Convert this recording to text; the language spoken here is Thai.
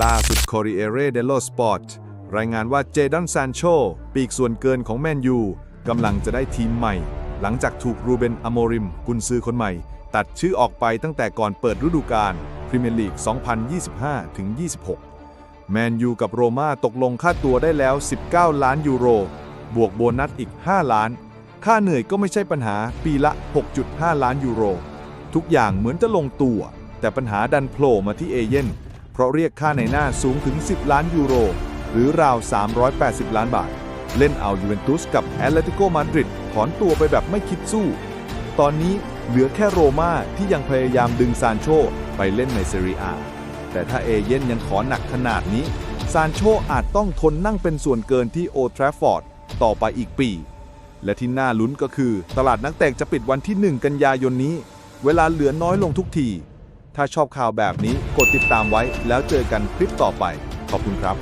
ล่าสุด Corriere dello Sport รายงานว่าเจดันซานโชปีกส่วนเกินของแมนยูกำลังจะได้ทีมใหม่ หลังจากถูกรูเบนอโมริม กุนซือคนใหม่ ตัดชื่อออกไปตั้งแต่ก่อนเปิดฤดูกาลพรีเมียร์ลีก 2025-26 แมนยูกับโรม่าตกลงค่าตัวได้แล้ว 19 ล้านยูโร บวกโบนัสอีก 5 ล้าน ค่าเหนื่อยก็ไม่ใช่ปัญหาปีละ 6.5 ล้านยูโร ทุกอย่างเหมือนจะลงตัว แต่ปัญหาดันโผล่มาที่เอเย่น เพราะเรียกค่าในหน้าสูงถึง 10 ล้านยูโร หรือราว 380 ล้านบาท เล่นเอายูเวนตุสกับแอตเลติโกมาดริดถอนตัวไปแบบไม่คิดสู้ ตอนนี้เหลือแค่โรม่าที่ยังพยายามดึงซานโชไปเล่นในเซรีอา แต่ถ้าเอเย่นยังขอหนักขนาดนี้ ซานโชอาจต้องทนนั่งเป็นส่วนเกินที่โอทราฟฟอร์ดต่อไปอีกปี และที่น่าลุ้นก็คือ ตลาดนักเตะจะปิดวันที่ 1 กันยายนนี้ เวลาเหลือน้อยลงทุกที ถ้าชอบข่าวแบบนี้กดติดตามไว้แล้วเจอกันคลิปต่อไป ขอบคุณครับ